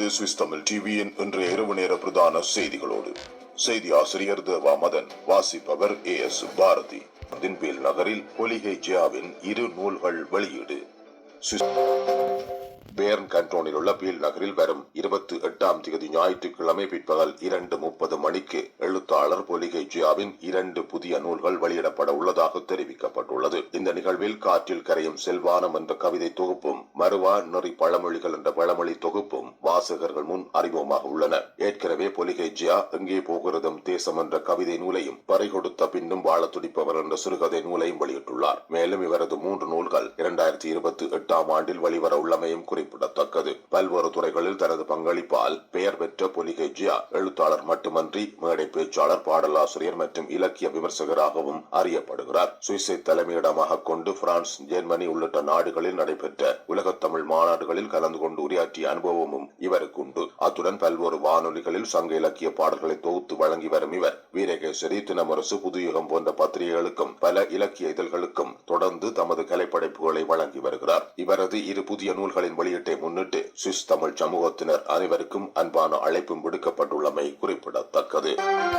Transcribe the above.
Swiss Tamil டிவியின் இன்றைய இரவு நேர பிரதான செய்திகளோடு. செய்தி ஆசிரியர் தேவா மதன் வாசிப்பவர் ஏ எஸ் பாரதி. தின்பேல் நகரில் பொலிகை ஜியாவின் இரு நூல்கள் வெளியீடு. சுவிஸ் பேர்ன் கண்டோனில் உள்ள பீல் நகரில் வரும் இருபத்தி எட்டாம் தேதி ஞாயிற்றுக்கிழமை பிற்பகல் இரண்டு முப்பது மணிக்கு எழுத்தாளர் பொலிகை ஜியாவின் இரண்டு புதிய நூல்கள் வெளியிடப்பட உள்ளதாக தெரிவிக்கப்பட்டுள்ளது. இந்த நிகழ்வில் காற்றில் கரையும் செல்வானம் என்ற கவிதை தொகுப்பும் மறுவா நெறி பழமொழிகள் என்ற பழமொழி தொகுப்பும் வாசகர்கள் முன் அறிமுகமாக உள்ளன. ஏற்கனவே பொலிகை ஜியா எங்கே போகிறதும் தேசம் என்ற கவிதை நூலையும் பறி கொடுத்த பின்னும் வாழ துடிப்பவர் என்ற சிறுகதை நூலையும் வெளியிட்டுள்ளார். மேலும் இவரது மூன்று நூல்கள் இரண்டாயிரத்தி இருபத்தி எட்டாம் ஆண்டில் வெளிவர உள்ளமையும் குறிப்பிடத்தக்கது. பல்வேறு துறைகளில் தனது பங்களிப்பால் பெயர் பெற்ற பொலிகை ஜியா எழுத்தாளர் மட்டுமன்றி மேடை பேச்சாளர் பாடலாசிரியர் மற்றும் இலக்கிய விமர்சகராகவும் அறியப்படுகிறார். சுவிஸை தலைமையிடமாக கொண்டு பிரான்ஸ் ஜெர்மனி உள்ளிட்ட நாடுகளில் நடைபெற்ற உலகத்தமிழ் மாநாடுகளில் கலந்து கொண்டு உரையாற்றிய அனுபவமும் இவருக்கு உண்டு. அத்துடன் பல்வேறு வானொலிகளில் சங்க இலக்கிய பாடல்களை தொகுத்து வழங்கி வரும் இவர் வீரகேசரி தினமரசு புதுயுகம் போன்ற பத்திரிகைகளுக்கும் பல இலக்கிய இதழ்களுக்கும் தொடர்ந்து தமது கலைப்படைப்புகளை வழங்கி வருகிறார். இவரது இரு புதிய நூல்களின் வெளியீட்டை முன்னிட்டு சுவிஸ் தமிழ் சமூகத்தினர் அனைவருக்கும் அன்பான அழைப்பும் விடுக்கப்பட்டுள்ளமை குறிப்பிடத்தக்கது.